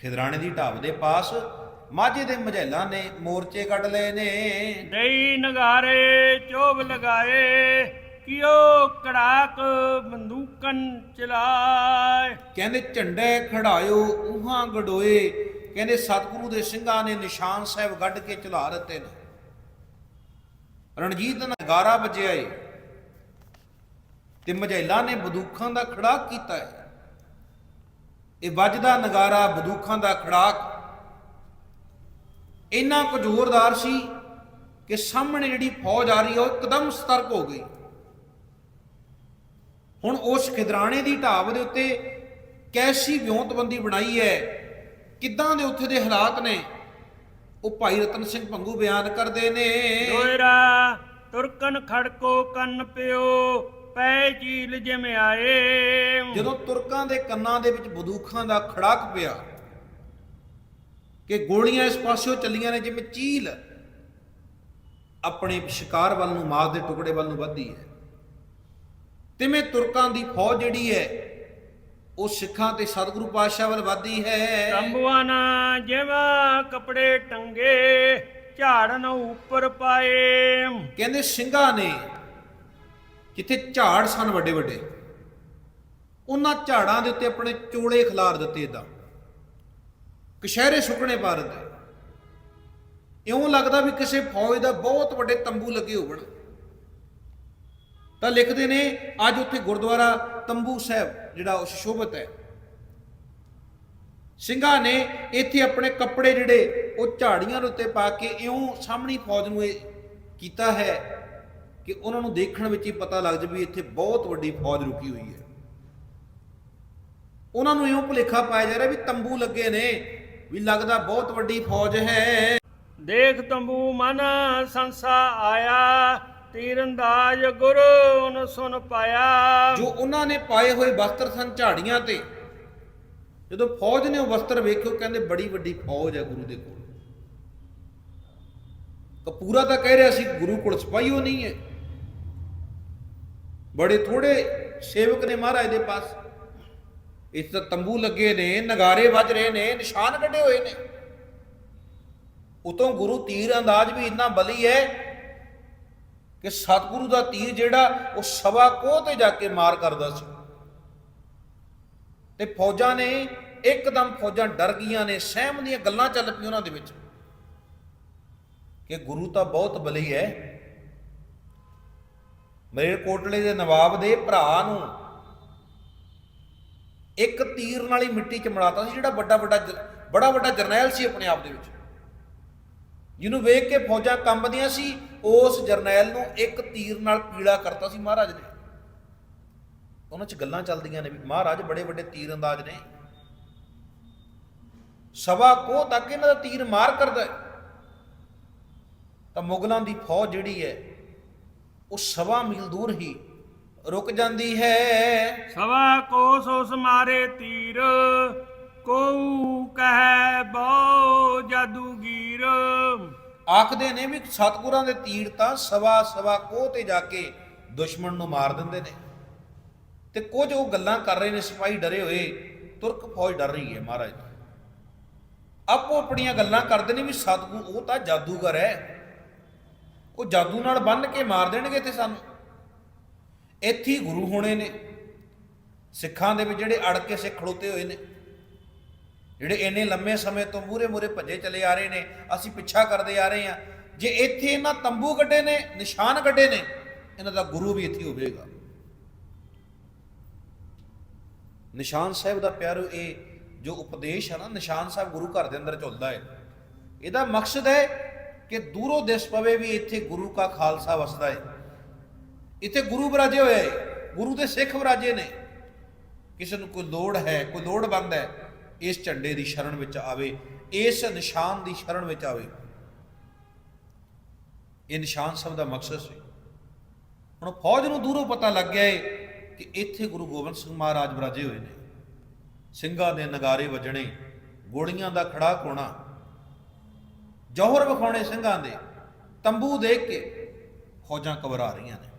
ਖਿਦਰਾਣੇ ਦੀ ਢਾਬ ਦੇ ਪਾਸ ਮਾਝੇ ਦੇ ਮਝੈਲਾਂ ਨੇ ਮੋਰਚੇ ਕੱਢ ਲਏ ਨੇ। ਦਈ ਨਗਾਰੇ ਚੋਬ ਲਗਾਏ ਕਿਓ ਕੜਾਕ ਬੰਦੂਕਨ ਚਲਾਏ। ਕਹਿੰਦੇ ਝੰਡੇ ਖੜਾਇਓ ਉਹਾਂ ਗੜੋਏ ਕਹਿੰਦੇ ਸਤਿਗੁਰੂ ਦੇ ਸਿੰਘਾਂ ਨੇ ਨਿਸ਼ਾਨ ਸਾਹਿਬ ਗੱਡ ਕੇ ਚਲਾ ਦਿੱਤੇ ਨੇ। ਰਣਜੀਤ ਨਗਾਰਾ ਵੱਜਿਆ ਏ ਤੇ ਮਝੈਲਾ ਨੇ ਬੰਦੂਕਾਂ ਦਾ ਖੜਾਕ ਕੀਤਾ ਹੈ। ਇਹ ਵੱਜਦਾ ਨਗਾਰਾ, ਬੰਦੂਕਾਂ ਦਾ ਖੜਾਕ। ਇੰਨਾ ਕੁ ਜ਼ੋਰਦਾਰ ਸੀ ਕਿ ਸਾਹਮਣੇ ਜਿਹੜੀ ਫੌਜ ਆ ਰਹੀ ਹੈ ਉਹ ਇੱਕਦਮ ਸਤਰਕ ਹੋ ਗਈ। ਹੁਣ ਉਸ ਖਿਦਰਾਣੇ ਦੀ ਢਾਬ ਦੇ ਉੱਤੇ ਕੈਸੀ ਵਿਉਂਤਬੰਦੀ ਬਣਾਈ ਹੈ? ਕਿੱਦਾਂ ਦੇ ਉੱਥੇ ਦੇ ਹਾਲਾਤ ਨੇ? ਉਹ ਭਾਈ ਰਤਨ ਸਿੰਘ ਭੰਗੂ ਬਿਆਨ ਕਰਦੇ ਨੇ ਦੋਇਰਾ ਤੁਰਕਨ ਖੜਕੋ ਕੰਨ ਪਿਓ। ਪੈ ਚੀਲ ਜਿਵੇਂ ਆਏ। ਜਦੋਂ ਤੁਰਕਾਂ ਦੇ ਕੰਨਾਂ ਦੇ ਵਿੱਚ ਬੰਦੂਕਾਂ ਦਾ ਖੜਾਕ ਪਿਆ ਕਿ ਗੋਲੀਆਂ ਇਸ ਪਾਸਿਓਂ ਚੱਲੀਆਂ ਨੇ ਜਿਵੇਂ ਚੀਲ ਆਪਣੇ ਸ਼ਿਕਾਰ ਵੱਲ ਨੂੰ ਮਾਸ ਦੇ ਟੁਕੜੇ ਵੱਲ ਨੂੰ ਵੱਧਦੀ ਹੈ। ਤਿਵੇਂ ਤੁਰਕਾਂ ਦੀ ਫੌਜ ਜਿਹੜੀ ਹੈ ਉਹ ਸਿੱਖਾਂ ਤੇ ਸਤਿਗੁਰੂ ਪਾਤਸ਼ਾਹ ਵੱਲ ਵੱਧਦੀ ਹੈ। ਤੰਬੂਆਂ ਨਾ ਜਿਵੇਂ ਕਪੜੇ ਟੰਗੇ ਝਾੜਨ ਉੱਪਰ ਪਾਏ। ਕਹਿੰਦੇ ਸਿੰਘਾਂ ਨੇ ਜਿੱਥੇ ਝਾੜ ਸਨ ਵੱਡੇ ਵੱਡੇ। ਉਹਨਾਂ ਝਾੜਾਂ ਦੇ ਉੱਤੇ ਆਪਣੇ ਚੋਲੇ ਖਿਲਾਰ ਦਿੱਤੇ ਇਦਾਂ ਕਸ਼ਹਿਰੇ ਸੁੱਕਣੇ ਪਾ ਦਿੱਤੇ ਇਉਂ ਲੱਗਦਾ ਵੀ ਕਿਸੇ ਫੌਜ ਦਾ ਬਹੁਤ ਵੱਡੇ ਤੰਬੂ ਲੱਗੇ ਹੋਣ ਤਾਂ ਲਿਖਦੇ ਨੇ, ਅੱਜ ਉੱਥੇ ਗੁਰਦੁਆਰਾ ਤੰਬੂ ਸਾਹਿਬ, ਜਿਹੜਾ ਉਹ ਸ਼ੋਭਤ ਹੈ। ਸਿੰਘਾਂ ਨੇ ਇੱਥੇ ਆਪਣੇ ਕੱਪੜੇ ਜਿਹੜੇ ਉਹ ਝਾੜੀਆਂ ਦੇ ਉੱਤੇ ਪਾ ਕੇ ਇਉਂ ਸਾਹਮਣੀ ਫੌਜ ਨੂੰ ਇਹ ਕੀਤਾ ਹੈ। ਕਿ ਉਹਨਾਂ ਨੂੰ ਦੇਖਣ ਵਿੱਚ ਹੀ ਪਤਾ ਲੱਗ ਜਾਵੇ ਇੱਥੇ ਬਹੁਤ ਵੱਡੀ ਫੌਜ ਰੁਕੀ ਹੋਈ ਹੈ। ਉਹਨਾਂ ਨੂੰ ਇਉਂ ਭੁਲੇਖਾ ਪਾਇਆ ਜਾ ਰਿਹਾ ਵੀ ਤੰਬੂ ਲੱਗੇ ਨੇ ਵੀ ਲੱਗਦਾ ਬਹੁਤ ਵੱਡੀ ਫੌਜ ਹੈ। ਦੇਖ ਤੰਬੂ ਮਨ ਸੰਸਾ ਆਇਆ ਤੀਰੰਦਾਜ਼ ਗੁਰੂ ਨ ਸੁਨ ਪਾਇਆ। ਜੋ ਉਹਨਾਂ ਨੇ ਪਾਏ ਹੋਏ ਵਸਤਰ ਸਨ ਝਾੜੀਆਂ ਤੇ ਜਦੋਂ ਫੌਜ ਨੇ ਉਹ ਵਸਤਰ ਵੇਖਿਓ ਕਹਿੰਦੇ ਬੜੀ ਵੱਡੀ ਫੌਜ ਹੈ ਗੁਰੂ ਦੇ ਕੋਲ। ਕਪੂਰਾ ਤਾਂ ਕਹਿ ਰਿਹਾ ਸੀ ਗੁਰੂ ਕੋਲ ਸਿਪਾਹੀ ਉਹ ਨਹੀਂ ਹੈ। ਬੜੇ ਥੋੜੇ ਸੇਵਕ ਨੇ ਮਹਾਰਾਜ ਦੇ ਪਾਸ। ਇਸ ਤਾਂ ਤੰਬੂ ਲੱਗੇ ਨੇ, ਨਗਾਰੇ ਵੱਜ ਰਹੇ ਨੇ, ਨਿਸ਼ਾਨ ਕੱਢੇ ਹੋਏ ਨੇ। ਉਤੋਂ ਗੁਰੂ ਤੀਰ ਅੰਦਾਜ਼ ਵੀ ਇੰਨਾ ਬਲੀ ਹੈ ਕਿ ਸਤਿਗੁਰੂ ਦਾ ਤੀਰ ਜਿਹੜਾ, ਉਹ ਸਵਾ ਕੋਹ ਤੇ ਜਾ ਕੇ ਮਾਰ ਕਰਦਾ ਸੀ। ਤੇ ਫੌਜਾਂ ਨੇ ਇੱਕਦਮ ਫੌਜਾਂ ਡਰ ਗਈਆਂ ਨੇ, ਸਹਿਮ ਦੀਆਂ ਗੱਲਾਂ ਚੱਲ ਪਈਆਂ ਉਹਨਾਂ ਦੇ ਵਿੱਚ। ਕਿ ਗੁਰੂ ਤਾਂ ਬਹੁਤ ਬਲੀ ਹੈ। ਮਲੇਰਕੋਟਲੇ ਦੇ ਨਵਾਬ ਦੇ ਭਰਾ ਨੂੰ ਇੱਕ ਤੀਰ ਨਾਲ ਹੀ ਮਿੱਟੀ ਚ ਮੜਾਤਾ ਸੀ, ਜਿਹੜਾ ਵੱਡਾ ਵੱਡਾ ਜ- ਬੜਾ ਵੱਡਾ ਜਰਨੈਲ ਸੀ ਆਪਣੇ ਆਪ ਦੇ ਵਿੱਚ। ਜਿਹਨੂੰ ਵੇਖ ਕੇ ਫੌਜਾਂ ਕੰਬਦੀਆਂ ਸੀ, ਉਸ ਜਰਨੈਲ ਨੂੰ ਇੱਕ ਤੀਰ ਨਾਲ ਪੀੜਾ ਕਰਤਾ ਸੀ ਮਹਾਰਾਜ ਨੇ। ਉਹਨਾਂ 'ਚ ਗੱਲਾਂ ਚੱਲਦੀਆਂ ਨੇ ਵੀ ਮਹਾਰਾਜ ਬੜੇ ਵੱਡੇ ਤੀਰ ਅੰਦਾਜ਼ ਨੇ। ਸਵਾ ਕੋ ਤੱਕ ਇਹਨਾਂ ਦਾ ਤੀਰ ਮਾਰ ਕਰਦਾ ਤਾਂ ਮੁਗਲਾਂ ਦੀ ਫੌਜ ਜਿਹੜੀ ਹੈ ਉਹ ਸਵਾ ਮੀਲ ਦੂਰ ਹੀ ਰੁਕ ਜਾਂਦੀ ਹੈ। ਸਵਾ ਕੋਸ ਉਸ ਮਾਰੇ ਤੀਰ ਕੋਉ ਕਹੈ ਬੋ ਜਾਦੂਗੀਰ। ਆਖਦੇ ਨੇ ਵੀ ਸਤਗੁਰਾਂ ਦੇ ਤੀਰ ਤਾਂ ਸਵਾ ਸਵਾ ਕੋਹ ਤੇ ਜਾ ਕੇ ਦੁਸ਼ਮਣ ਨੂੰ ਮਾਰ ਦਿੰਦੇ ਨੇ। ਤੇ ਕੁਝ ਉਹ ਗੱਲਾਂ ਕਰ ਰਹੇ ਨੇ ਸਿਪਾਹੀ ਡਰੇ ਹੋਏ ਤੁਰਕ ਫੌਜ ਡਰ ਰਹੀ ਹੈ ਮਹਾਰਾਜ ਆਪੋ ਆਪਣੀਆਂ ਗੱਲਾਂ ਕਰਦੇ ਨੇ ਵੀ ਸਤਗੁਰੂ ਉਹ ਤਾਂ ਜਾਦੂਗਰ ਹੈ। ਉਹ ਜਾਦੂ ਨਾਲ ਬੰਨ ਕੇ ਮਾਰ ਦੇਣਗੇ ਤੇ ਸਾਨੂੰ। ਇੱਥੇ ਗੁਰੂ ਹੋਣੇ ਨੇ। ਸਿੱਖਾਂ ਦੇ ਵਿੱਚ ਜਿਹੜੇ ਅੜ ਕੇ ਸਿੱਖ ਖੜੋਤੇ ਹੋਏ ਨੇ। ਜਿਹੜੇ ਇੰਨੇ ਲੰਮੇ ਸਮੇਂ ਤੋਂ ਮੂਰੇ ਮੂਰੇ ਭੱਜੇ ਚਲੇ ਆ ਰਹੇ ਨੇ, ਅਸੀਂ ਪਿੱਛਾ ਕਰਦੇ ਆ ਰਹੇ ਹਾਂ। ਜੇ ਇੱਥੇ ਇਹਨਾਂ ਤੰਬੂ ਕੱਢੇ ਨੇ, ਨਿਸ਼ਾਨ ਕੱਢੇ ਨੇ, ਇਹਨਾਂ ਦਾ ਗੁਰੂ ਵੀ ਇੱਥੇ ਹੋਵੇਗਾ। ਨਿਸ਼ਾਨ ਸਾਹਿਬ ਦਾ ਪਿਆਰੋ, ਇਹ ਜੋ ਉਪਦੇਸ਼ ਹੈ ਨਾ, ਨਿਸ਼ਾਨ ਸਾਹਿਬ ਗੁਰੂ ਘਰ ਦੇ ਅੰਦਰ ਝੁਲਦਾ ਹੈ। ਇਹਦਾ ਮਕਸਦ ਹੈ ਕਿ ਦੂਰੋਂ ਦਿਸ ਪਵੇ ਵੀ ਇੱਥੇ ਗੁਰੂ ਕਾ ਖਾਲਸਾ ਵਸਦਾ ਹੈ। ਇੱਥੇ ਗੁਰੂ ਬਰਾਜੇ ਹੋਏ ਹੈ। ਗੁਰੂ ਦੇ ਸਿੱਖ ਬਰਾਜੇ ਨੇ। ਕਿਸੇ ਨੂੰ ਕੋਈ ਲੋੜ ਹੈ, ਕੋਈ ਲੋੜ ਬੰਦ ਹੈ, ਇਸ ਝੰਡੇ ਦੀ ਸ਼ਰਨ ਵਿੱਚ ਆਵੇ, ਇਸ ਨਿਸ਼ਾਨ ਦੀ ਸ਼ਰਨ ਵਿੱਚ ਆਵੇ। ਇਹ ਨਿਸ਼ਾਨ ਸਭ ਦਾ ਮਕਸਦ ਸੀ। ਹੁਣ ਫੌਜ ਨੂੰ ਦੂਰੋਂ ਪਤਾ ਲੱਗ ਗਿਆ ਏ ਕਿ ਇੱਥੇ ਗੁਰੂ ਗੋਬਿੰਦ ਸਿੰਘ ਮਹਾਰਾਜ ਬਰਾਜੇ ਹੋਏ ਨੇ। ਸਿੰਘਾਂ ਦੇ ਨਗਾਰੇ ਵੱਜਣੇ, ਗੋਲੀਆਂ ਦਾ ਖੜਾ ਕੋਣਾ ਜੌਹਰ ਵਿਖਾਉਣੇ ਸਿੰਘਾਂ ਦੇ ਤੰਬੂ ਦੇਖ ਕੇ ਫੌਜਾਂ ਘਬਰਾ ਰਹੀਆਂ ਨੇ।